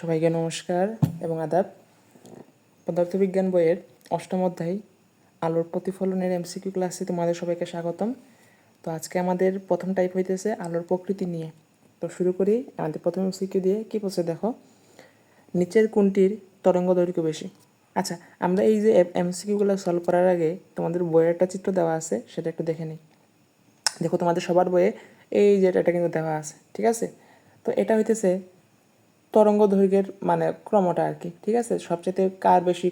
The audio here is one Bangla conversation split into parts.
সবাইকে নমস্কার এবং আদাব। পদার্থবিজ্ঞান বইয়ের অষ্টম অধ্যায়, আলোর প্রতিফলনের এমসিকিউ ক্লাসে তোমাদের সবাইকে স্বাগতম। তো আজকে আমাদের প্রথম টাইপ হইতেছে আলোর প্রকৃতি নিয়ে। তো শুরু করি, আমাদের প্রথম এমসিকিউ দিয়ে কী বলছে দেখো? নিচের কোনটির তরঙ্গ দৈর্ঘ্য বেশি? আচ্ছা আমরা এই যে এমসিকিউগুলো সলভ করার আগে তোমাদের বইয়ের একটা চিত্র দেওয়া আছে, সেটা একটু দেখে নিই। দেখো তোমাদের সবার বইয়ে এই যে এটা কিন্তু দেওয়া আছে, ঠিক আছে? তো এটা হইতেছে তরঙ্গ দৈর্ঘ্যের মানে ক্রমটা আর কি, ঠিক আছে? সবচেয়ে কার বেশি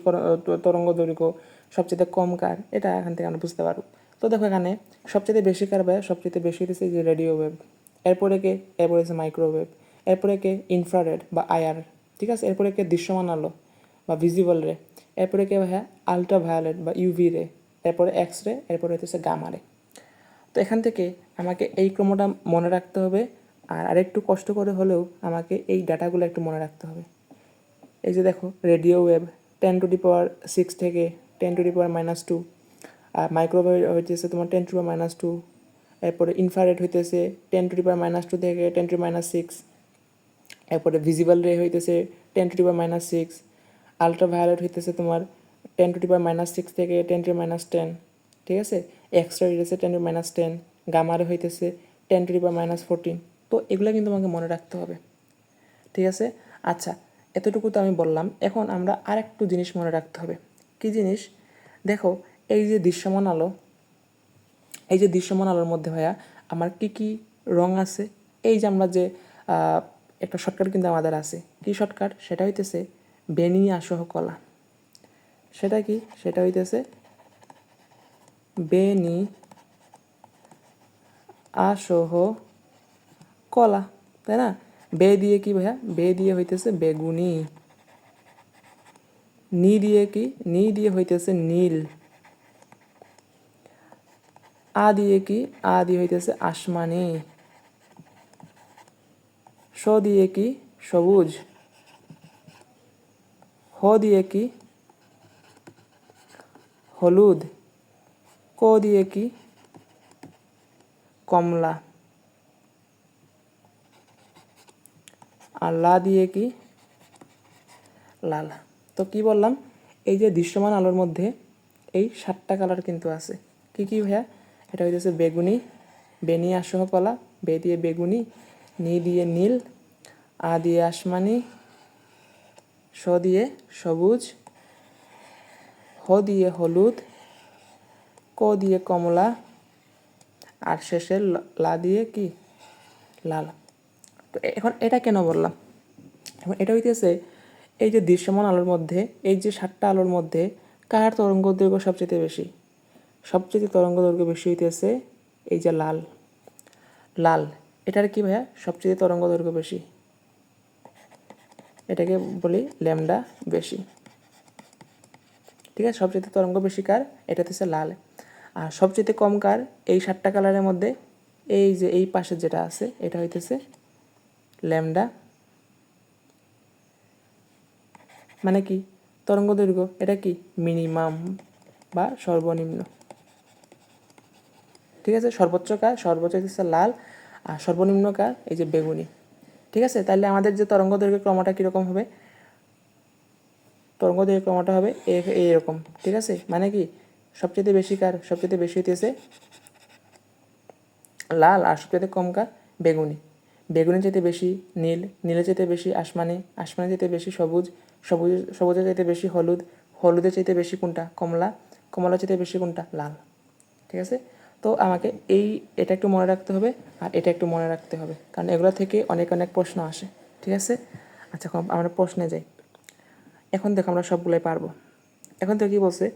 তরঙ্গ দৈর্ঘ্য সবচেয়ে কম কার, এটা এখান থেকে আমরা বুঝতে পারব। তো দেখো এখানে সবচেয়ে বেশি কার ব্যয় সবচেয়ে বেশি হইতেছে যে রেডিও ওয়েভ এরপরে কে? এরপরে হচ্ছে মাইক্রোওয়েভ এরপরে কে? ইনফ্রারেড বা আয়ার ঠিক আছে? এরপরে কে? দৃশ্যমান আলো বা ভিজিবল রে এরপরে কে? হ্যাঁ আলট্রা ভায়োলেট বা ইউভি রে এরপরে এক্স রে এরপরে হইতেছে গামা রে তো এখান থেকে আমাকে এই ক্রমটা মনে রাখতে হবে আর আরেকটু কষ্ট করে হলেও আমাকে এই ডাটাগুলো একটু মনে রাখতে হবে এই যে দেখো radio wave ten to the power six থেকে ten to the power minus two R microwave হইতেছে তোমার ten to power minus two এরপরে ইনফ্রারেড হইতেছে ten to the power minus two থেকে টেন টু মাইনাস সিক্স এরপরে ভিজিবল রে হইতেছে ten to the power minus six ultra violet হইতেছে তোমার ten to the power minus six থেকে টেন টু মাইনাস টেন ঠিক আছে এক্সট্রা হইতেছে টেন টু মাইনাস টেন গামারে হইতেছে ten to the power minus fourteen তো এগুলো কিন্তু আমাকে মনে রাখতে হবে। ঠিক আছে? আচ্ছা এতটুকু তো আমি বললাম। এখন আমরা আর একটু জিনিস মনে রাখতে হবে। কি জিনিস? দেখো, এই যে দৃশ্যমান আলো, এই যে দৃশ্যমান আলোর মধ্যে ভাইয়া আমার কি কি রং আছে? এই যে আমরা যে একটা শর্টকাট কিন্তু আমাদের আছে। কি শর্টকাট সেটা হইতেছে বেনি আসহ কলা। সেটা কি? সেটা হইতেছে বেনি আসহ কলা, তাই না? বে দিয়ে কি ভাইয়া? বে দিয়ে হইতেছে বেগুনি। নি দিয়ে কি? নি দিয়ে হইতেছে নীল। আ দিয়ে কি? আ দিয়ে হইতেছে আসমানি। স দিয়ে কি? সবুজ। হ দিয়ে কি? হলুদ। ক দিয়ে কি? কমলা। আর লা দিয়ে কি? লাল। তো কি বললাম? এই যে দৃশ্যমান আলোর মধ্যে এই সাতটা কালার কিন্তু আছে। কি কি ভাইয়া? এটা হইতেছে বেগুনি, বেনি আসহ কলা, বে দিয়ে বেগুনি, নি দিয়ে নীল, আ দিয়ে আসমানি, স দিয়ে সবুজ, হ দিয়ে হলুদ, ক দিয়ে কমলা, আর শেষে ল- লা দিয়ে কি? লাল। তো এখন এটা কেন বললাম? এখন এটা হইতেছে এই যে দৃশ্যমান আলোর মধ্যে, এই যে সাতটা আলোর মধ্যে কার তরঙ্গ দৈর্ঘ্য সবচেয়ে বেশি? সবচেয়ে তরঙ্গ দৈর্ঘ্য বেশি হইতেছে এই যে লাল। লাল, এটার কি ভাইয়া? সবচেয়ে তরঙ্গ দৈর্ঘ্য বেশি। এটাকে বলি ল্যামডা বেশি। ঠিক আছে? সবচেয়ে তরঙ্গ বেশি কার? এটা হচ্ছে লাল। আর সবচেয়ে কম কার? এই সাতটা কালারের মধ্যে এই যে এই পাশে যেটা আছে, এটা হইতেছে ল্যামডা? মানে কি? তরঙ্গ দৈর্ঘ্য এটা কি? মিনিমাম বা সর্বনিম্ন। ঠিক আছে? সর্বোচ্চ কার? সর্বোচ্চ হচ্ছে লাল, আর সর্বনিম্ন কার? এই যে বেগুনি। ঠিক আছে? তাহলে আমাদের যে তরঙ্গ দৈর্ঘ্য ক্রমটা কীরকম হবে? তরঙ্গ দৈর্ঘ্য ক্রমটা হবে এইরকম ঠিক আছে? মানে কি? সবচেয়ে বেশি কার? সবচেয়ে বেশি হইতেছে লাল, আর সবচেয়ে কম কার? বেগুনি। বেগুনি চাইতে বেশি নীল, নীলের চাইতে বেশি আসমানি আসমানি চাইতে বেশি সবুজ সবুজ, সবুজের চাইতে বেশি হলুদ, হলুদের চাইতে বেশি কোনটা? কমলা, কমলার চাইতে বেশি কোনটা? লাল। ঠিক আছে? তো আমাকে এই, এটা একটু মনে রাখতে হবে আর এটা একটু মনে রাখতে হবে। কারণ এগুলো থেকে অনেক অনেক প্রশ্ন আসে। ঠিক আছে? আচ্ছা আমরা প্রশ্নে যাই। এখন দেখো আমরা সবগুলোই পারব। এখন তো কী বলছে?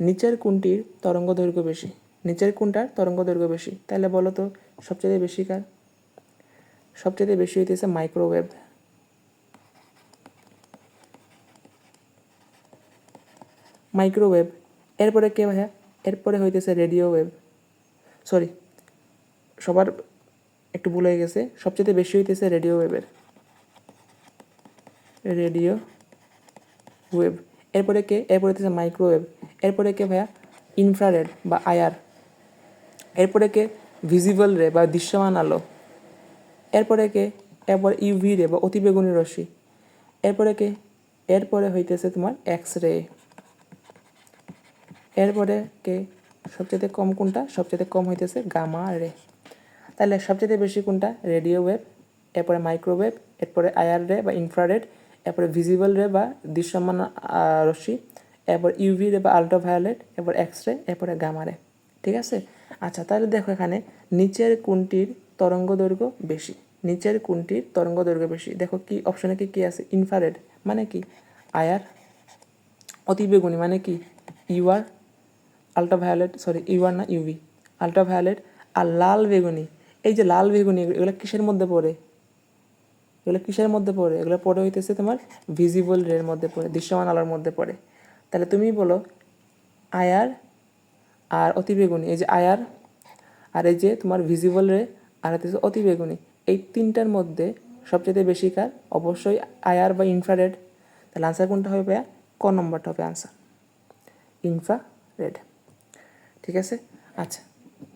নিচের কোনটির তরঙ্গ দৈর্ঘ্য বেশি? নিচের কোনটার তরঙ্গ দৈর্ঘ্য বেশি? তাহলে বলো তো সবচেয়ে বেশি কার? সবচেয়ে বেশি হইতেছে মাইক্রোওয়েভ মাইক্রোওয়েভ এরপরে কে ভাইয়া? এরপরে হইতেছে রেডিও ওয়েভ সরি সবার একটু ভুল হয়ে গেছে। সবচেয়ে বেশি হইতেছে রেডিও ওয়েভের রেডিও ওয়েভ এরপরে কে? এরপরে হইতেছে মাইক্রোওয়েভ এরপরে কে ভাইয়া? ইনফ্রারেড বা আয়ার এরপরে কে? ভিজিবল রে বা দৃশ্যমান আলো। এরপরে কে? এরপর ইউভি রে বা অতিবেগুনি রশ্মি। এরপরে কে? এরপরে হইতেছে তোমার এক্স রে এরপরে কে? সবচেয়ে কম কোনটা? সবচেয়ে কম হইতেছে গামা রে। তাহলে সবচেয়ে বেশি কোনটা? রেডিও ওয়েভ, এরপরে মাইক্রোওয়েভ, এরপরে আয়ার রে বা ইনফ্রারেড, এরপরে ভিজিবল রে বা দৃশ্যমান রশ্মি, এরপর ইউভি রে বা আল্ট্রাভায়োলেট, এরপর এক্স রে এরপরে গামা রে। ঠিক আছে? আচ্ছা তাহলে দেখো এখানে নিচের কোনটির তরঙ্গ দৈর্ঘ্য বেশি, নিচের কোনটির তরঙ্গ দৈর্ঘ্য বেশি? দেখো কি অপশনে কি কি আছে? ইনফ্রারেড মানে কি? আয়ার অতিবেগুনি মানে কি? ইউআর আল্ট্রাভায়োলেট সরি ইউআর না ইউভি আলট্রাভায়োলেট আর লাল বেগুনি। এই যে লাল বেগুনি, এগুলো কিসের মধ্যে পড়ে? এগুলো কিসের মধ্যে পড়ে? এগুলো পড়ে হইতেছে তোমার ভিজিবল রের মধ্যে পড়ে, দৃশ্যমান আলোর মধ্যে পড়ে। তাহলে তুমি বলো আয়ার আর অতিবেগুনি, এই যে আয়ার আর এই যে তোমার ভিজিবল রে আর হচ্ছে অতিবেগুনি এই তিনটার মধ্যে সবচেয়ে বেশি কার? অবশ্যই আয়ার বা ইনফ্রারেড তাহলে আনসার কোনটা হবে ভাইয়া? ক নম্বরটা হবে আনসার ইনফ্রারেড ঠিক আছে? আচ্ছা।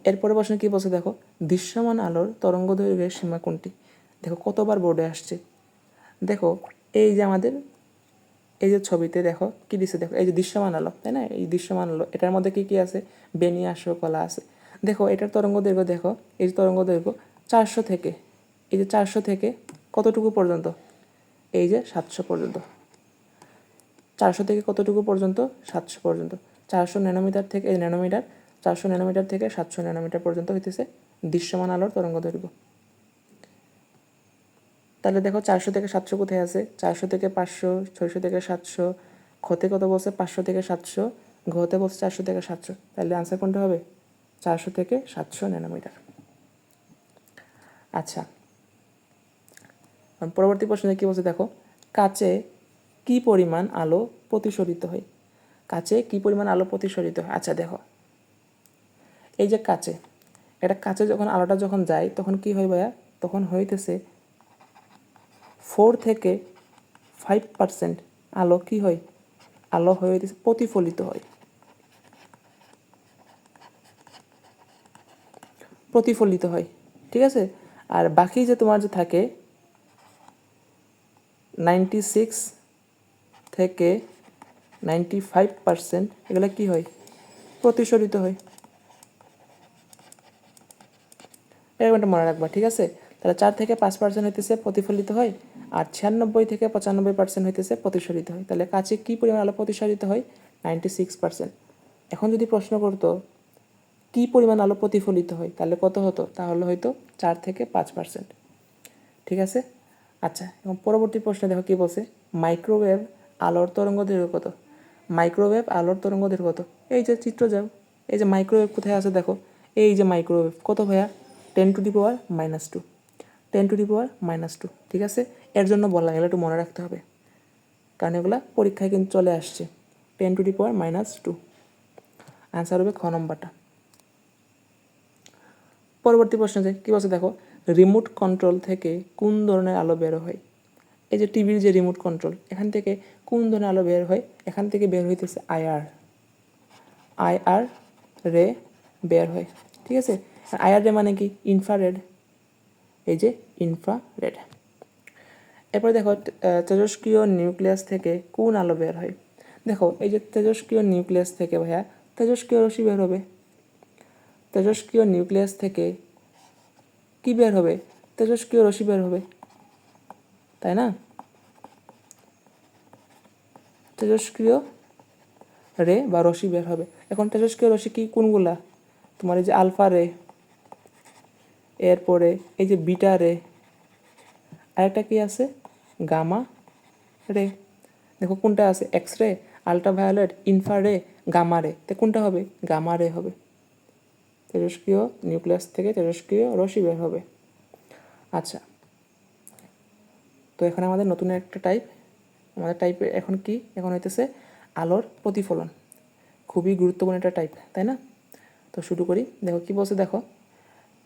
এরপরে প্রশ্ন কী বলছে দেখো? দৃশ্যমান আলোর তরঙ্গ দৈর্ঘ্যের সীমা কোনটি? দেখো, কতবার বোর্ডে আসছে? দেখো, এই যে আমাদের, এই যে ছবিতে দেখো, কি দিচ্ছে দেখো? এই যে দৃশ্যমান আলো, তাই না? এই দৃশ্যমান আলো, এটার মধ্যে কী কী আছে? বেনি আসো, কলা আছে। দেখো, এটার তরঙ্গ দৈর্ঘ্য দেখো, এই যে তরঙ্গ দৈর্ঘ্য চারশো থেকে, এই যে চারশো থেকে কতটুকু পর্যন্ত? এই যে সাতশো পর্যন্ত। চারশো থেকে কতটুকু পর্যন্ত? সাতশো পর্যন্ত। চারশো ন্যানোমিটার থেকে, এই ন্যানোমিটার, চারশো ন্যানোমিটার থেকে সাতশো ন্যানোমিটার পর্যন্ত হইতেছে দৃশ্যমান আলোর তরঙ্গ দৈর্ঘ্য। তাহলে দেখো, চারশো থেকে সাতশো কোথায় আছে? চারশো থেকে পাঁচশো, ছয়শো থেকে সাতশো খতে কত বলছে? পাঁচশো থেকে সাতশো, ঘতে বলছে চারশো থেকে সাতশো। তাহলে আনসার কোনটা হবে? চারশো থেকে সাতশো ন্যানোমিটার। আচ্ছা পরবর্তী প্রশ্নে কি বলছে দেখো, কাচে কি পরিমাণ আলো প্রতিসরিত হয়? কাছে কি পরিমাণ আলো প্রতিসরিত হয়? আচ্ছা দেখো, এই যে কাচে, এটা কাচে যখন আলোটা যখন যায়, তখন কি হয় ভাইয়া? তখন হইতেছে ফোর থেকে ফাইভ পার্সেন্ট আলো কি হয়? আলো হয়ে প্রতিফলিত হয়। প্রতিফলিত হয়, ঠিক আছে? আর বাকি যে তোমার যে থাকে নাইনটি সিক্স থেকে নাইনটি ফাইভ পার্সেন্ট এগুলো কী হয়? প্রতিসরিত হয়। এরকমটা মনে রাখবা, ঠিক আছে? তাহলে চার থেকে পাঁচ পার্সেন্ট হইতেছে প্রতিফলিত হয়, আর ছিয়ানব্বই থেকে পঁচানব্বই পার্সেন্ট হইতেছে প্রতিসরিত হয়। তাহলে কাছে কী পরিমাণ আলো প্রতিসরিত হয়? নাইনটি সিক্স পার্সেন্ট এখন যদি প্রশ্ন করতো কী পরিমাণ আলো প্রতিফলিত হয়? তাহলে কত হতো? তাহলে হয়তো চার থেকে পাঁচ পার্সেন্ট ঠিক আছে? আচ্ছা এবং পরবর্তী প্রশ্নে দেখো কী বলছে? মাইক্রোওয়েভ আলোর তরঙ্গ দৈর্ঘ্য কত? মাইক্রোওয়েভ আলোর তরঙ্গ দৈর্ঘ্য কত? এই যে চিত্র যাও। এই যে মাইক্রোওয়েভ কোথায় আছে দেখো? এই যে মাইক্রোওয়েভ কত ভাইয়া? Ten to the power minus two ten to the power minus two ঠিক আছে? এর জন্য বললাম এগুলো একটু মনে রাখতে হবে। কারণ এগুলা পরীক্ষায় কিন্তু চলে আসছে। Ten to the power minus two answer হবে খ নম্বরটা। পরবর্তী প্রশ্ন যে, কী বলছে দেখো রিমোট কন্ট্রোল থেকে কোন ধরনের আলো বের হয়? এই যে টিভির যে রিমোট কন্ট্রোল এখান থেকে কোন ধরনের আলো বের হয়? এখান থেকে বের হইতেছে আইআর আইআর রে বের হয়, ঠিক আছে? আইআর রে মানে কি? ইনফ্রারেড এই যে ইনফ্রারেড এরপর দেখো তেজস্ক্রিয় নিউক্লিয়াস থেকে কোন আলো বের হয়? দেখো, এই যে তেজস্ক্রিয় নিউক্লিয়াস থেকে ভাইয়া, তেজস্ক্রিয় রশ্মি বের হবে। তেজস্ক্রিয় নিউক্লিয়াস থেকে কি বের হবে? তেজস্ক্রিয় রশ্মি বের হবে। তাই না? তেজস্ক্রিয় রে বা রশ্মি বের হবে। এখন তেজস্ক্রিয় রশ্মি কি? কোনগুলা? তোমার এই যে আলফা রে, এরপরে এই যে বিটা রে, আরেকটা কি আছে? গামা রে। দেখো কোনটা আছে? এক্স রে, আলট্রাভায়োলেট ইনফ্রা রে গামা রে। তো কোনটা হবে? গামা রে হবে। তেজস্ক্রিয় নিউক্লিয়াস থেকে তেজস্ক্রিয় রশ্মি বের হবে। আচ্ছা তো এখানে আমাদের নতুন একটা টাইপ আমাদের টাইপে এখন কি? এখন হইতেছে আলোর প্রতিফলন। খুবই গুরুত্বপূর্ণ একটা টাইপ তাই না? তো শুরু করি। দেখো, কি বলছে? দেখো,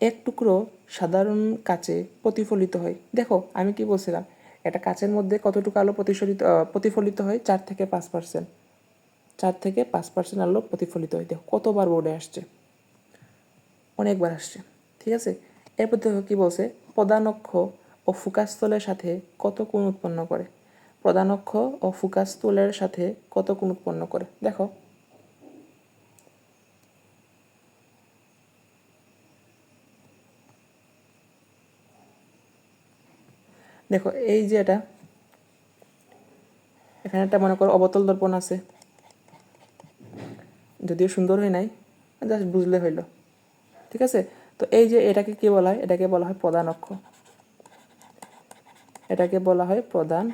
এক টুকরো সাধারণ কাচে প্রতিফলিত হয়। দেখো, আমি কি বলছিলাম? একটা কাচের মধ্যে কতটুকু আলো প্রতিফলিত প্রতিফলিত হয়? চার থেকে পাঁচ পার্সেন্ট চার থেকে পাঁচ পার্সেন্ট আলো প্রতিফলিত হয়। দেখো, কতবার বোর্ডে আসছে। অনেকবার আসছে, ঠিক আছে? এরপর দেখো কী বলছে, পদানক্ষ ও ফুকাস্থলের সাথে কত কোণ উৎপন্ন করে? প্রধান অক্ষ ও ফোকাস তুলের সাথে কত কোণ উৎপন্ন করে? দেখো। দেখো, এই যে এটা, এখানে একটা মনে করো অবতল দর্পণ আছে। যদিও সুন্দর হয় নাই, জাস্ট বুঝলে হইল। ঠিক আছে? তো এই যে এটাকে কি বলা হয়? এটাকে বলা হয় প্রধান অক্ষ। এটাকে বলা হয় প্রধান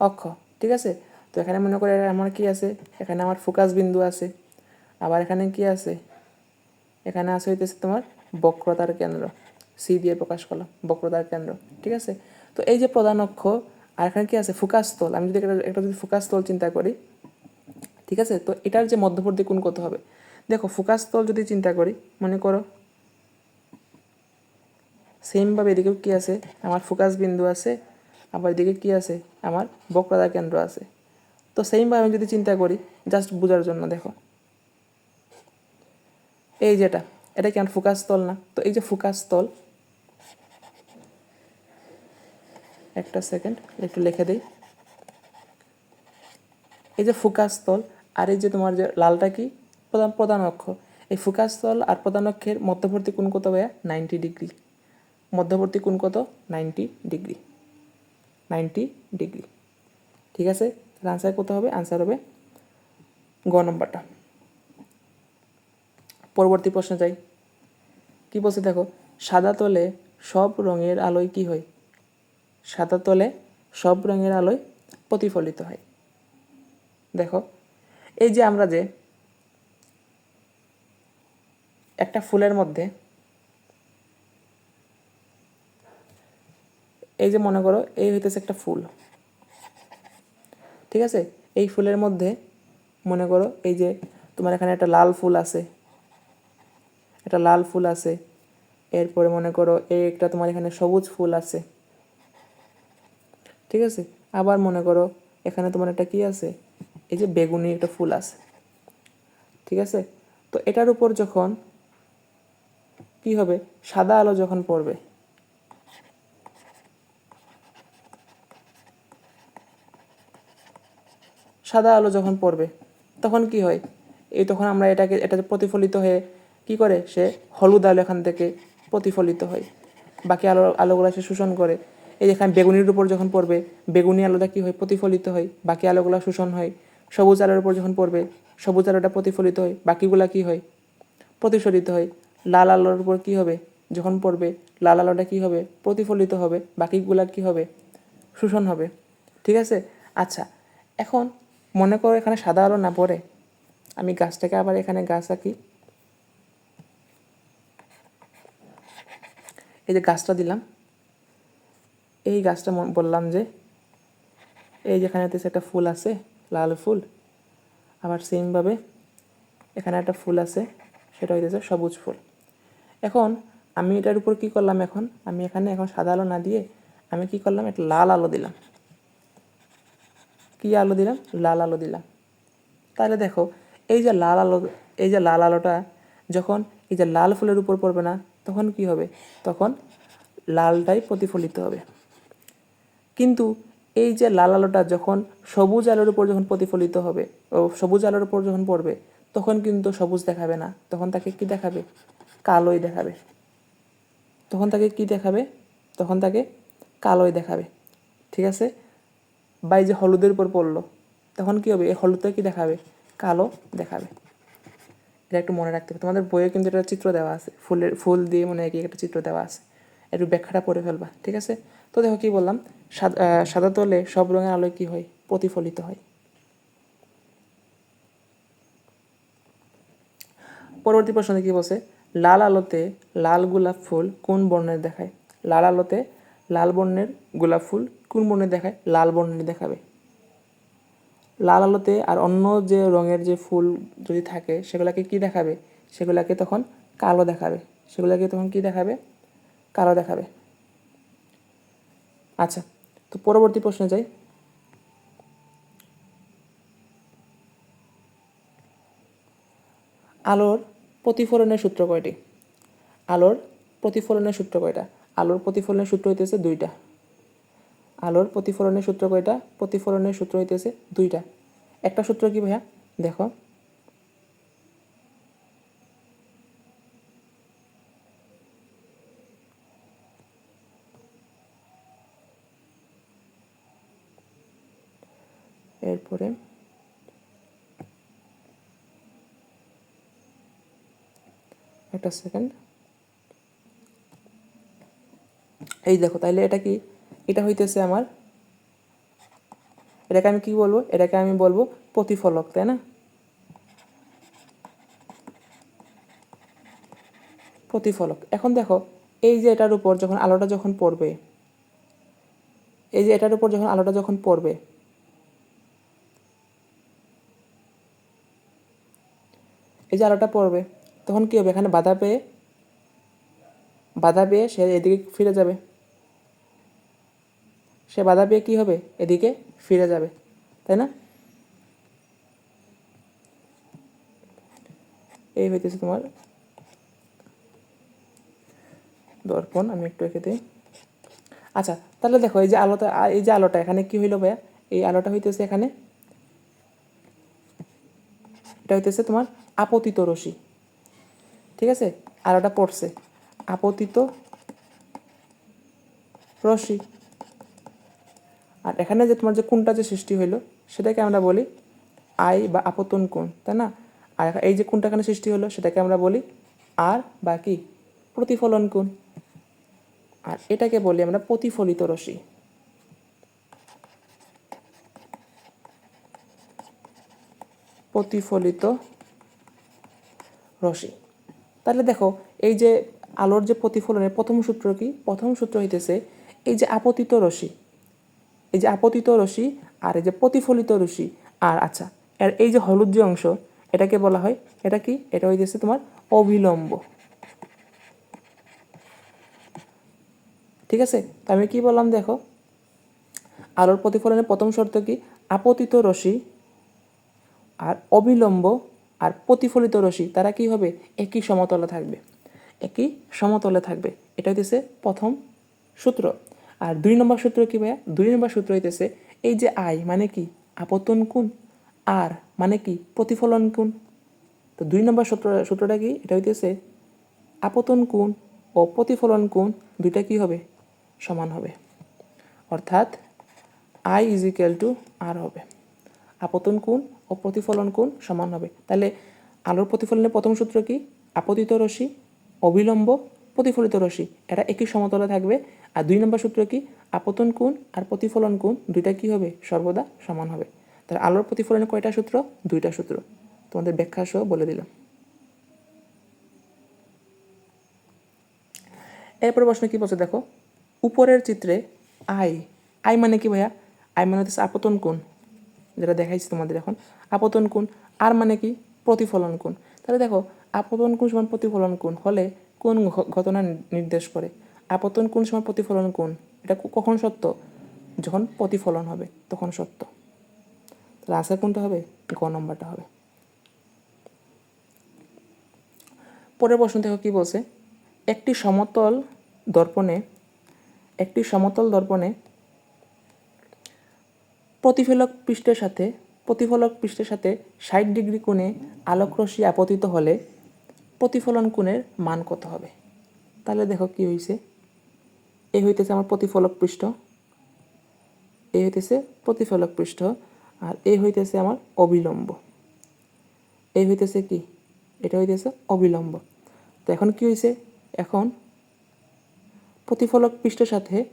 অক্ষ। ঠিক আছে? তো এখানে মনে করে আমার কি আছে? এখানে আমার ফোকাস বিন্দু আছে। আবার এখানে কি আছে? এখানে আছে হইতেছে তোমার বক্রতার কেন্দ্র। সি দিয়ে প্রকাশ করলাম, বক্রতার কেন্দ্র। ঠিক আছে? তো এই যে প্রধান অক্ষ, আর এখানে কি আছে? ফোকাস তল। আমি যদি একটা যদি ফোকাস তল চিন্তা করি, ঠিক আছে? তো এটার যে মধ্যবর্তী কোণ কত হবে? দেখো ফোকাস তল যদি চিন্তা করি, মনে করো সেমভাবে এদিকেও কি আছে? আমার ফোকাস বিন্দু আছে, আবার এদিকে কি আছে? আমার বক্রতা কেন্দ্র আছে। তো সেমভাবে আমি যদি চিন্তা করি জাস্ট বোঝার জন্য দেখো। এই যেটা এটা কি আমার ফোকাস তল না? তো এই যে ফোকাস তল, একটা সেকেন্ড একটু লিখে দিই। এই যে ফোকাস তল, আর এই যে তোমার যে লালটা কি? প্রধান প্রধান অক্ষ। এই ফোকাস তল আর প্রধান অক্ষের মধ্যবর্তী কোণ কত ভাইয়া নাইনটি ডিগ্রি মধ্যবর্তী কোণ কত নাইনটি ডিগ্রি নাইনটি ডিগ্রি ঠিক আছে? তাহলে আনসার কত হবে। আনসার হবে গ নম্বরটা। পরবর্তী প্রশ্নে যাই। কি বলছে দেখো? সাদা তলে সব রঙের আলোয় কি হয়? সাদা তলে সব রঙের আলোয় প্রতিফলিত হয়। দেখো, এই যে আমরা যে একটা ফুলের মধ্যে এই যে মনে করো, এই হইতেছে একটা ফুল। ঠিক আছে? এই ফুলের মধ্যে মনে করো, এই যে তোমার এখানে একটা লাল ফুল আছে, একটা লাল ফুল আছে, এরপরে মনে করো, এই একটা তোমার এখানে সবুজ ফুল আছে। ঠিক আছে? আবার মনে করো, এখানে তোমার একটা কি আছে? এই যে বেগুনি একটা ফুল আছে। ঠিক আছে? তো এটার উপর যখন কি হবে? সাদা আলো যখন পড়বে। সাদা আলো যখন পড়বে, তখন কি হয়? এই তখন আমরা এটাকে, এটা প্রতিফলিত হয়ে কি করে? সে হলুদ আলো এখান থেকে প্রতিফলিত হয়। বাকি আলো, আলোগুলো সে শোষণ করে। এই যেখানে বেগুনির উপর যখন পড়বে, বেগুনি আলোটা কী হয়? প্রতিফলিত হয়। বাকি আলোগুলো শোষণ হয়। সবুজ আলোর উপর যখন পড়বে, সবুজ আলোটা প্রতিফলিত হয়। বাকিগুলা কি হয়? প্রতিফলিত হয়। লাল আলোর উপর কী হবে? যখন পড়বে, লাল আলোটা কী হবে? প্রতিফলিত হবে, বাকিগুলা কি হবে? শোষণ হবে। ঠিক আছে? আচ্ছা এখন মনে করো এখানে সাদা আলো না পড়ে। আমি গাছটাকে আবার এখানে গাছ আঁকি। এই যে গাছটা দিলাম। এই গাছটা বললাম যে, এই যেখানে একটা ফুল আছে, লাল ফুল, আবার সেমভাবে এখানে একটা ফুল আছে, সেটা হইতেছে সবুজ ফুল। এখন আমি এটার উপর কি করলাম এখন? আমি এখানে এখন সাদা আলো না দিয়ে আমি কি করলাম? একটা লাল আলো দিলাম। কি আলো দিলাম? লাল আলো দিলাম। তাহলে দেখো, এই যে লাল আলো, এই যে লাল আলোটা যখন এই যে লাল ফুলের উপর পড়বে না, তখন কি হবে? তখন লালটাই প্রতিফলিত হবে। কিন্তু এই যে লাল আলোটা যখন সবুজ আলোর উপর যখন প্রতিফলিত হবে, ও সবুজ আলোর উপর যখন পড়বে, তখন কিন্তু সবুজ দেখাবে না। তখন তাকে কি দেখাবে? কালোই দেখাবে। তখন তাকে কি দেখাবে? তখন তাকে কালোই দেখাবে। ঠিক আছে? বা যে হলুদের উপর পড়ল, তখন কি হবে? এই হলুদটা কি দেখাবে? কালো দেখাবে। এটা একটু মনে রাখতে হবে। তোমাদের বইয়ে কিন্তু একটা চিত্র দেওয়া আছে। ফুলের, ফুল দিয়ে মনে হয় একটা চিত্র দেওয়া আছে। একটু ব্যাখ্যাটা পড়ে ফেলবা। ঠিক আছে? তো দেখো কি বললাম? সাদা তলে সব রঙের আলোয় কি হয়? প্রতিফলিত হয়। পরবর্তী প্রশ্নে কি বলছে? লাল আলোতে লাল গোলাপ ফুল কোন বর্ণের দেখায়? লাল আলোতে লাল বর্ণের গোলাপ ফুল কোন বর্ণের দেখায়? লাল বর্ণের দেখাবে। লাল আলোতে আর অন্য যে রঙের যে ফুল যদি থাকে, সেগুলোকে কি দেখাবে? সেগুলোকে তখন কালো দেখাবে। সেগুলোকে তখন কি দেখাবে? কালো দেখাবে। আচ্ছা তো পরবর্তী প্রশ্নে যাই। আলোর প্রতিফলনের সূত্র কয়টি? আলোর প্রতিফলনের সূত্র কয়টা? আলোর প্রতিফলনের সূত্র হইতেছে দুইটা। আলোর প্রতিফলনের সূত্র কয়টা? প্রতিফলনের সূত্র হইতেছে দুইটা। একটা সূত্র কি ভাইয়া? দেখো। এরপরে একটা সেকেন্ড এই দেখো, তাইলে এটা কি? এটা হইতেছে আমার, এটাকে আমি কি বলব? এটাকে আমি বলব প্রতিফলক, তাই না? প্রতিফলক। এখন দেখো, এই যে এটার উপর যখন আলোটা যখন পড়বে, এই যে এটার উপর যখন আলোটা যখন পড়বে, এই যে আলোটা পড়বে তখন কি হবে? এখানে বাধা পেয়ে বাধা পেয়ে সে এদিকে ফিরে যাবে। সে বাধা পেয়ে কী হবে? এদিকে ফিরে যাবে, তাই না? এই হইতেছে তোমার দর্পণ, আমি একটু এঁকে দিই। আচ্ছা তাহলে দেখো, এই যে আলোটা এই যে আলোটা, এখানে কি হইল ভাইয়া? এই আলোটা হইতেছে এখানে, এটা হইতেছে তোমার আপতিত রশ্মি। ঠিক আছে? আর ওটা পড়ছে। আপতিত রশ্মি। আর এখানে যে তোমার যে কোনটা যে সৃষ্টি হইল, সেটাকে আমরা বলি আই বা আপতন কোণ, তাই না? আর এই যে কোনটা এখানে সৃষ্টি হলো সেটাকে আমরা বলি আর বা কি? প্রতিফলন কোণ। আর এটাকে বলি আমরা প্রতিফলিত রশ্মি। প্রতিফলিত রশ্মি। তাহলে দেখো, এই যে আলোর যে প্রতিফলনের প্রথম সূত্র কি? প্রথম সূত্র হইতেছে এই যে আপতিত রশ্মি। এই যে আপতিত রশ্মি আর এই যে প্রতিফলিত রশ্মি। আর আচ্ছা এর এই যে হলুদ যে অংশ, এটাকে বলা হয়, এটা কি? এটা হইতেছে তোমার অবিলম্ব। ঠিক আছে? তো আমি কি বললাম দেখো? আলোর প্রতিফলনের প্রথম শর্ত কি? আপতিত রশ্মি আর অবিলম্ব আর প্রতিফলিত রশ্মি, তারা কি হবে? একই সমতলে থাকবে। একই সমতলে থাকবে। এটা হইতেছে প্রথম সূত্র। আর দুই নম্বর সূত্র কি ভাইয়া? দুই নম্বর সূত্র হইতেছে এই যে আয় মানে কি? আপতন কোণ। আর মানে কি? প্রতিফলন কোণ। তো দুই নম্বর সূত্র, সূত্রটা কি? এটা হইতেছে আপতন কোণ ও প্রতিফলন কোণ দুইটা কি হবে? সমান হবে। অর্থাৎ I is equal to R হবে। আপতন কোণ ও প্রতিফলন কোণ সমান হবে। তাহলে আলোর প্রতিফলনের প্রথম সূত্র কি? আপতিত রশ্মি, অবিলম্ব প্রতিফলিত রশ্মি। এটা একই সমতলে থাকবে। আর দুই নম্বর সূত্র কি? আপতন কোণ আর প্রতিফলন কোণ দুইটা কি হবে? সর্বদা সমান হবে। তাহলে আলোর প্রতিফলনের কয়টা সূত্র? দুইটা সূত্র। তোমাদের ব্যাখ্যা সহ বলে দিলাম। এরপর প্রশ্ন কি বলছে দেখো? উপরের চিত্রে আই। আই মানে কি ভাইয়া? আই মানে হচ্ছে আপতন কোণ। যেটা দেখাইছি তোমাদের এখন, আপতন কোণ, আর মানে কি, প্রতিফলন কোণ। তাহলে দেখো, আপতন কোণ সমান প্রতিফলন কোণ হলে কোন ঘটনা নির্দেশ করে? আপতন কোণ সমান প্রতিফলন কোণ, এটা কখন সত্য? যখন প্রতিফলন হবে, তখন সত্য। তাহলে আনসার কোনটা হবে? গ নম্বরটা হবে। পরের প্রশ্ন দেখো কি বলছে? একটি সমতল দর্পণে, একটি সমতল দর্পণে প্রতিফলক পৃষ্ঠের সাথে, প্রতিফলক পৃষ্ঠের সাথে ষাট ডিগ্রি কোণে আলোকরশ্মি আপতিত হলে প্রতিফলন কোণের মান কত হবে? তাহলে দেখো কি হয়েছে এই হইতেছে আমার প্রতিফলক পৃষ্ঠ এই হইতেছে প্রতিফলক পৃষ্ঠ, আর এই হইতেছে আমার অবিলম্ব। এই হইতেছে কি? এটা হইতেছে অবিলম্ব। তো এখন কি হয়েছে এখন প্রতিফলক পৃষ্ঠের সাথে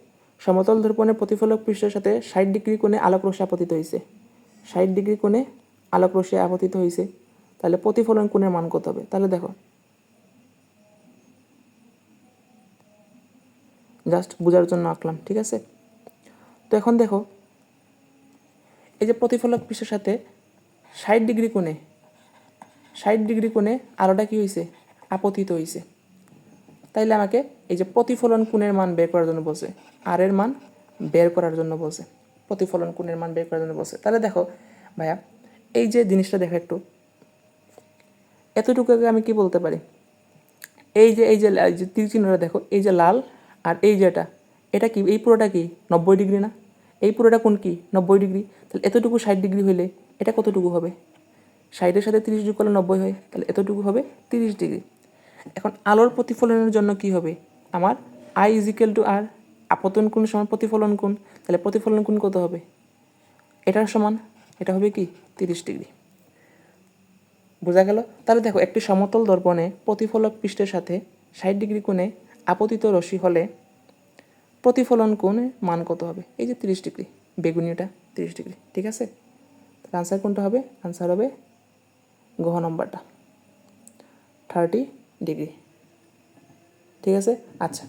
সমতল দর্পণের প্রতিফলক পৃষ্ঠের সাথে ষাট ডিগ্রি কোণে আলোকরশ্মি আপতিত হয়েছে ষাট ডিগ্রি কোণে আলোকরশ্মি আপতিত হয়েছে তাহলে প্রতিফলন কোণের মান কত হবে? তাহলে দেখো। জাস্ট বোঝার জন্য আঁকলাম, ঠিক আছে? তো এখন দেখো, এই যে প্রতিফলক পৃষ্ঠের সাথে ষাট ডিগ্রি কোণে, ষাট ডিগ্রি কোণে আলোটা কি হয়েছে আপতিত হয়েছে তাইলে আমাকে এই যে প্রতিফলন কোণের মান বের করার জন্য বলছে আর এর মান বের করার জন্য বলছে, প্রতিফলন কোণের মান বের করার জন্য বলছে। তাহলে দেখো ভাইয়া, এই যে জিনিসটা দেখো একটু। এতটুকু আমি কি বলতে পারি? এই যে এই যে এই যে তীর চিহ্নটা দেখো, এই যে লাল আর এই যেটা এটা কি, এই পুরোটা কি নব্বই ডিগ্রি না? এই পুরোটা কোন কি নব্বই ডিগ্রি? তাহলে এতটুকু ষাট ডিগ্রি হইলে এটা কতটুকু হবে? ষাটের সাথে তিরিশ যোগ করলে নব্বই হয়, তাহলে এতটুকু হবে তিরিশ ডিগ্রি। এখন আলোর প্রতিফলনের জন্য কি হবে? আমার I is equal to R আপতন কোণ সমান প্রতিফলন কোণ, তাহলে প্রতিফলন কোণ কত হবে? এটার সমান, এটা হবে কি? তিরিশ ডিগ্রি। বোঝা গেল? তাহলে দেখো, একটি সমতল দর্পণে প্রতিফলক পৃষ্ঠের সাথে ষাট ডিগ্রি কোণে আপতিত রশ্মি হলে প্রতিফলন কোণে মান কত হবে? এই যে তিরিশ ডিগ্রি, বেগুনিটা তিরিশ ডিগ্রি, ঠিক আছে? তাহলে আনসার কোনটা হবে? আনসার হবে গহ নম্বরটা। Thirty degree. ঠিক আছে? আচ্ছা।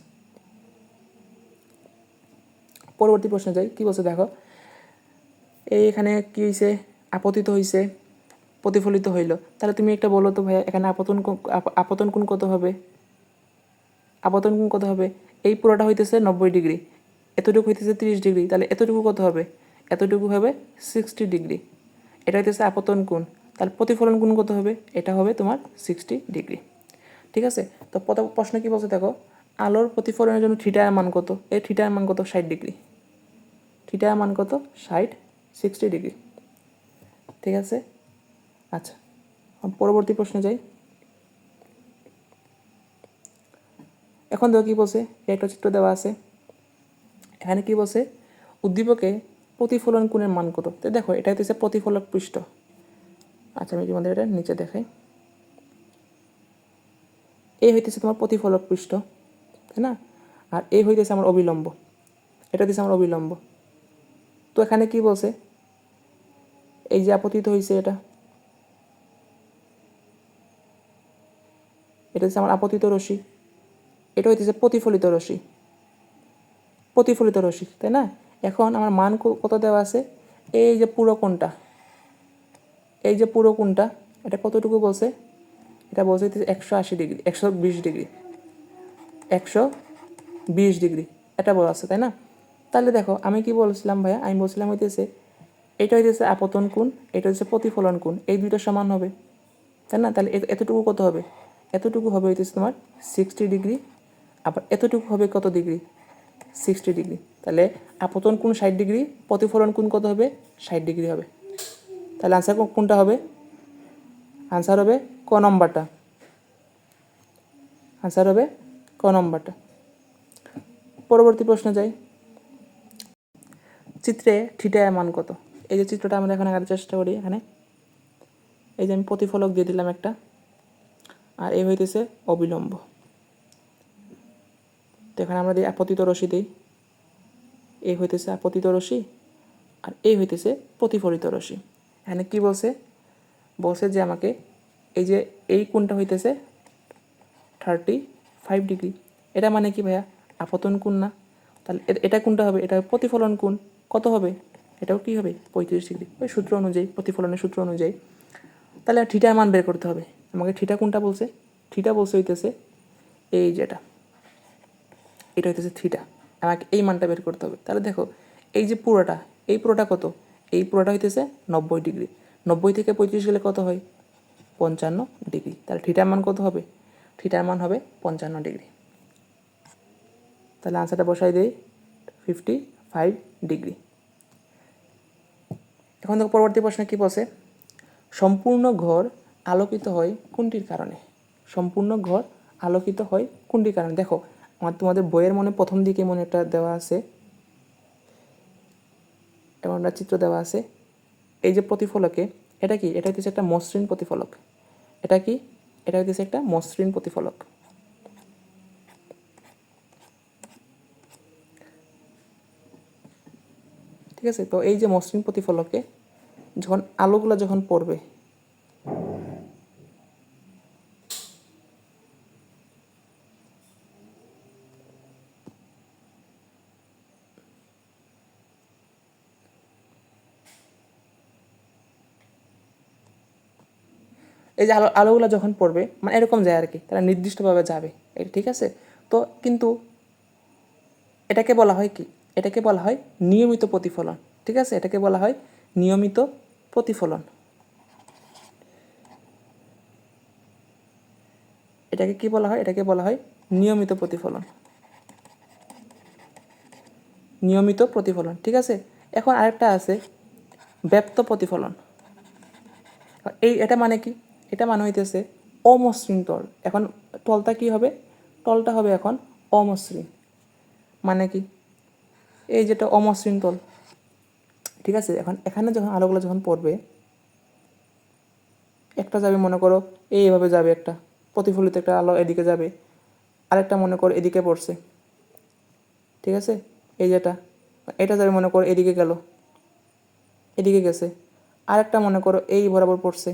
পরবর্তী প্রশ্নে যাই। কী বলছে দেখো? এই এখানে কী হয়েছে আপতিত হয়েছে প্রতিফলিত হইল। তাহলে তুমি একটা বলো তো ভাইয়া, এখানে আপতন আপতন কোণ কত হবে? আপতন কোণ কত হবে? এই পুরোটা হইতেছে নব্বই ডিগ্রি। এতটুকু হইতেছে তিরিশ ডিগ্রি। তাহলে এতটুকু কত হবে? এতটুকু হবে সিক্সটি ডিগ্রি। এটা হইতেছে আপতন কোণ। তাহলে প্রতিফলন কোণ কত হবে? এটা হবে তোমার সিক্সটি ডিগ্রি। ঠিক আছে? তো প্রথম প্রশ্ন কি বলছে দেখো? আলোর প্রতিফলনের জন্য থিটার মান কত? এই থিটার মান কত? ষাট ডিগ্রি। থিটার মান কত? ষাট, সিক্সটি ডিগ্রি। ঠিক আছে? আচ্ছা পরবর্তী প্রশ্নে যাই। এখন দেখো কী বলছে? একটা চিত্র দেওয়া আছে। এখানে কি বলছে? উদ্দীপকে প্রতিফলন কোণের মান কত? তো দেখো এটা হচ্ছে প্রতিফলক পৃষ্ঠ। আচ্ছা আমি তোমাদের এটা নিচে দেখাই। এই হইতেছে তোমার প্রতিফলক পৃষ্ঠ, তাই না? আর এই হইতেছে আমার অবিলম্ব। এটা দিছে আমার অবিলম্ব। তো এখানে কি বলছে? এই যে আপতিত হয়েছে এটা। এটা হচ্ছে আমার আপতিত রশ্মি। এটা হইতেছে প্রতিফলিত রশ্মি। প্রতিফলিত রশ্মি, তাই না? এখন আমার মান কত দেওয়া আছে? এই যে পুরো কোনটা এই যে পুরো কোনটা এটা কতটুকু বলছে? এটা বলছে একশো আশি ডিগ্রি, একশো বিশ ডিগ্রি, একশো বিশ ডিগ্রি, এটা বলা আছে, তাই না? তাহলে দেখো, আমি কি বলছিলাম ভাইয়া? আমি বলছিলাম হইতেছে, এটা হইতেছে আপতন কোণ, এটা হচ্ছে প্রতিফলন কোণ, এই দুইটা সমান হবে, তাই না? তাহলে এতটুকু কত হবে? এতটুকু হবে হইতেছে তোমার সিক্সটি ডিগ্রি, আবার এতটুকু হবে কত ডিগ্রি? সিক্সটি ডিগ্রি, তাহলে আপতন কোণ ষাট ডিগ্রি, প্রতিফলন কোণ কত হবে? ষাট ডিগ্রি হবে। তাহলে আনসার কোনটা হবে? আনসার হবে ক নম্বরটা? আনসার হবে ক নম্বরটা। পরবর্তী প্রশ্নে যাই। চিত্রে থিটায় মান কত? এই যে চিত্রটা আমরা এখন আগার চেষ্টা করি এখানে। এই যে আমি প্রতিফলক দিয়ে দিলাম একটা। আর এই হইতেছে অবিলম্ব। তো এখানে আমরা দিই আপতিত রশি দিই। এই হইতেছে আপতিত রশি আর এই হইতেছে প্রতিফলিত রশি। এখানে কি বলছে? বলছে যে আমাকে এই যে এই কোণটা হইতেছে থার্টি ফাইভ ডিগ্রি এটা মানে কি ভাইয়া? আপতন কোণ না? তাহলে এটা কোনটা হবে, এটা প্রতিফলন কোণ। কত হবে? এটাও কি হবে? পঁয়ত্রিশ ডিগ্রি ওই সূত্র অনুযায়ী, প্রতিফলনের সূত্র অনুযায়ী। তাহলে থিটার মান বের করতে হবে। আমাকে ঠিটা কোনটা বলছে। থিটা বলছে হইতেছে এই যেটা এটা। হইতেছে থিটা আমাকে এই মানটা বের করতে হবে। তাহলে দেখো, এই যে পুরোটা, এই পুরোটা কত? এই পুরোটা হইতেছে নব্বই ডিগ্রি নব্বই থেকে পঁয়ত্রিশ গেলে কত হয়? পঞ্চান্ন ডিগ্রি। তাহলে থিটার মান কত হবে? থিটার মান হবে পঞ্চান্ন ডিগ্রি। তাহলে আনসারটা বসাই দেই। Fifty five degree. এখন দেখো পরবর্তী প্রশ্নে কী বসে সম্পূর্ণ ঘর আলোকিত হয় কোনটির কারণে? সম্পূর্ণ ঘর আলোকিত হয় কোনটির কারণে? দেখো, আমার তোমাদের বইয়ের মনে প্রথম দিকে মনে একটা দেওয়া আছে। এবং একটা চিত্র দেওয়া আছে। এই যে প্রতিফলকে, এটা কি? এটা হইতেছে একটা মসৃণ প্রতিফলক। এটা কি? এটা হইতেছে একটা মসৃণ প্রতিফলক। ঠিক আছে? তো এই যে মসৃণ প্রতিফলকে, যখন আলোগুলো যখন পড়বে এই যে আলো আলোগুলো যখন পড়বে মানে এরকম যায় আর কি তারা নির্দিষ্টভাবে যাবে। এটা ঠিক আছে? তো কিন্তু এটাকে বলা হয় কি? এটাকে বলা হয় নিয়মিত প্রতিফলন। ঠিক আছে? এটাকে বলা হয় নিয়মিত প্রতিফলন। এটাকে কি বলা হয়? এটাকে বলা হয় নিয়মিত প্রতিফলন। নিয়মিত প্রতিফলন। ঠিক আছে? এখন আরেকটা আছে ব্যপ্ত প্রতিফলন। এই এটা মানে কি? এটা মানে হইতেছে অমসৃণ তল এখন তলটা কি হবে? তলটা হবে এখন অমসৃণ। মানে কি? এই যেটা অমসৃণ তল ঠিক আছে? এখন এখানে যখন আলোগুলো যখন পড়বে, একটা যাবে মনে করো এইভাবে যাবে একটা, প্রতিফলিত একটা আলো এদিকে যাবে, আরেকটা মনে করো এদিকে পড়ছে। ঠিক আছে? এই যেটা, এটা যাবে মনে করো এদিকে গেল, এদিকে গেছে, আরেকটা মনে করো এই বরাবর পড়ছে।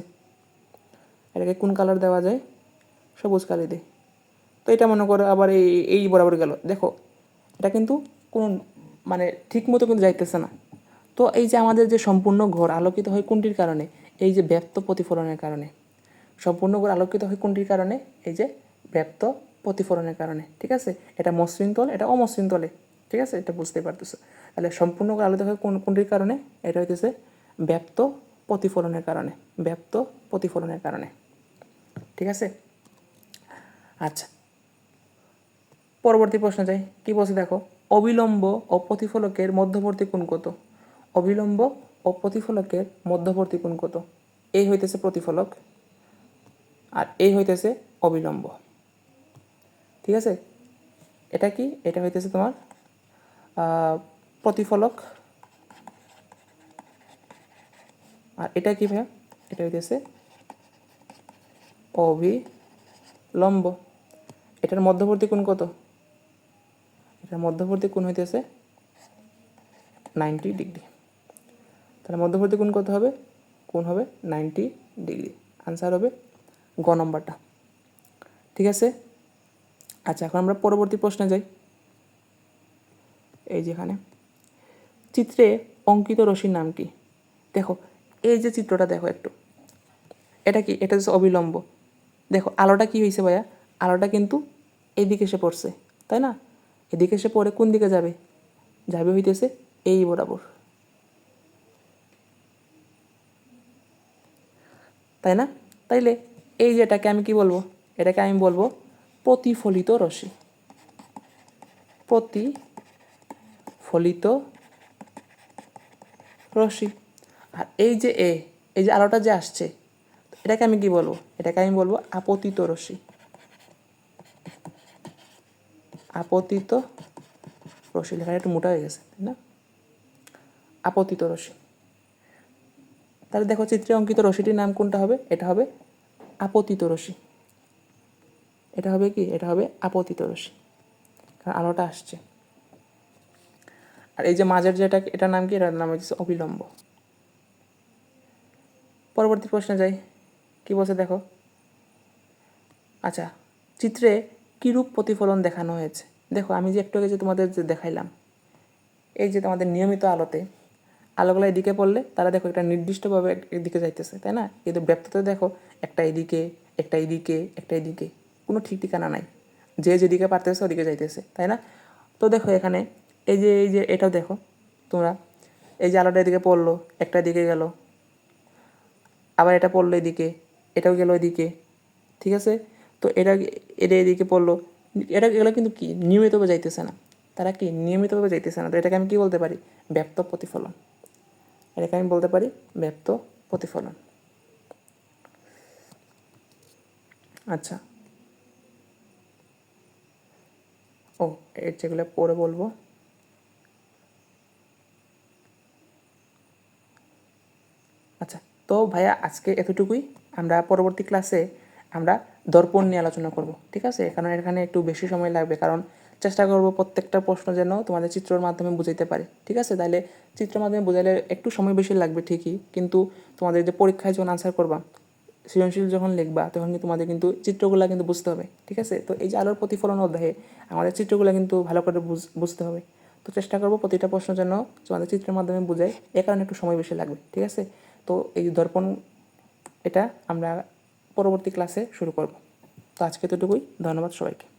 এটাকে কোন কালার দেওয়া যায়? সবুজ কালি দিয়ে। তো এটা মনে করো আবার এই এই বরাবর গেল। দেখো, এটা কিন্তু কোনো মানে ঠিক মতো কিন্তু যাইতেছে না। তো এই যে আমাদের যে সম্পূর্ণ ঘর আলোকিত হয় কোনটির কারণে? এই যে ব্যপ্ত প্রতিফলনের কারণে। সম্পূর্ণ ঘর আলোকিত হয় কোনটির কারণে? এই যে ব্যপ্ত প্রতিফলনের কারণে, ঠিক আছে? এটা মসৃণ তল, এটা অমসৃণ তলে, ঠিক আছে? এটা বুঝতে পারতেছো। তাহলে সম্পূর্ণ ঘর আলোকিত হয় কোন, কোনটির কারণে? এটা হইতেছে ব্যপ্ত প্রতিফলনের কারণে, ব্যপ্ত প্রতিফলনের কারণে। ঠিক আছে? আচ্ছা। পরবর্তী প্রশ্ন যাই। কি বলছে দেখো? অবিলম্ব ও প্রতিফলকের মধ্যবর্তী কোণ কত? অবিলম্ব ও প্রতিফলকের মধ্যবর্তী কোণ কত? এই হইতেছে প্রতিফলক আর এই হইতেছে অবিলম্ব। ঠিক আছে? এটা কি? এটা হইতেছে তোমার প্রতিফলক আর এটা কি ভাইয়া? এটা হইতেছে অবিলম্ব এটার মধ্যবর্তী কোণ কত? এটার মধ্যবর্তী কোণ হইতেছে নাইনটি ডিগ্রি। তাহলে মধ্যবর্তী কোণ কত হবে? কোণ হবে নাইনটি ডিগ্রি। আনসার হবে গ নম্বরটা। ঠিক আছে? আচ্ছা এখন আমরা পরবর্তী প্রশ্নে যাই। এই যেখানে। চিত্রে অঙ্কিত রশির নাম কি? দেখো, এই যে চিত্রটা দেখো একটু। এটা কি? এটা হচ্ছে অবিলম্ব। দেখো, আলোটা কি হয়েছে ভাইয়া? আলোটা কিন্তু এদিকে এসে পড়ছে, তাই না? এদিকে এসে পড়ে কোন দিকে যাবে? যাবে হইতেছে এই বরাবর। তাই না? তাইলে এই যেটাকে আমি কি বলব? এটাকে আমি বলব প্রতিফলিত রশ্মি। প্রতিফলিত রশ্মি। আর এই যে এ, এই যে আলোটা যে আসছে এটাকে আমি কি বলব? এটাকে আমি বলব আপতিত রশ্মি। আপতিত রশ্মি, লেখাটা একটু মোটা হয়ে গেছে, তাই না? আপতিত রশ্মি। তাহলে দেখো চিত্রে অঙ্কিত রশ্মিটির নাম কোনটা হবে? এটা হবে আপতিত রশ্মি। এটা হবে কি? এটা হবে আপতিত রশ্মি। কারণ আলোটা আসছে। আর এই যে মাঝের যেটা, এটার নাম কি? এটার নাম হচ্ছে অবিলম্ব। পরবর্তী প্রশ্নে যাই। কি বলছে দেখো? আচ্ছা চিত্রে কিরূপ প্রতিফলন দেখানো হয়েছে? দেখো, আমি যে একটু আগে যে তোমাদের যে দেখাইলাম, এই যে তোমাদের নিয়মিত আলোতে, আলোগুলো এদিকে পড়লে তারা দেখো একটা নির্দিষ্টভাবে এদিকে যাইতেছে, তাই না? কিন্তু ব্যক্ততে দেখো, একটা এদিকে একটা এদিকে একটা এদিকে, কোনো ঠিক ঠিকানা নাই। যে যেদিকে পারতেছে ওদিকে যাইতেছে, তাই না? তো দেখো এখানে, এই যে এই যে, এটাও দেখো, তোমরা, এই যে আলোটা এদিকে পড়ল, একটা দিকে গেল, আবার এটা পড়ল এদিকে এটাও গেল এদিকে, ঠিক আছে? তো এটা এটা এদিকে পড়ল। এটা, এগুলো কিন্তু কি? নিয়মিতভাবে যাইতেছে না। তারা কি? নিয়মিতভাবে যাইতেছে না। তো এটাকে আমি কি বলতে পারি? ব্যপ্ত প্রতিফলন। এটাকে আমি বলতে পারি ব্যপ্ত প্রতিফলন। আচ্ছা। ও, এর যেগুলো পরে বলব। আচ্ছা তো ভাইয়া আজকে এতটুকুই। আমরা পরবর্তী ক্লাসে আমরা দর্পণ নিয়ে আলোচনা করব, ঠিক আছে? কারণ এখানে একটু বেশি সময় লাগবে, কারণ চেষ্টা করব প্রত্যেকটা প্রশ্ন যেন তোমাদের চিত্রর মাধ্যমে বুঝাইতে পারি, ঠিক আছে? তাহলে চিত্রের মাধ্যমে বোঝাইলে একটু সময় বেশি লাগবে ঠিকই, কিন্তু তোমাদের যে পরীক্ষায় যখন আনসার করবা, সৃজনশীল যখন লিখবা, তখন কিন্তু তোমাদের কিন্তু চিত্রগুলো কিন্তু বুঝতে হবে, ঠিক আছে? তো এই যে আলোর প্রতিফলন অধ্যায়ে, আমাদের চিত্রগুলো কিন্তু ভালো করে বুঝ- বুঝতে হবে। তো চেষ্টা করব প্রতিটা প্রশ্ন যেন তোমাদের চিত্রের মাধ্যমে বুঝাই, এ কারণে একটু সময় বেশি লাগবে, ঠিক আছে? তো এই দর্পণ এটা আমরা পরবর্তী ক্লাসে শুরু করব। তো আজকে এতটুকুই ধন্যবাদ সবাইকে।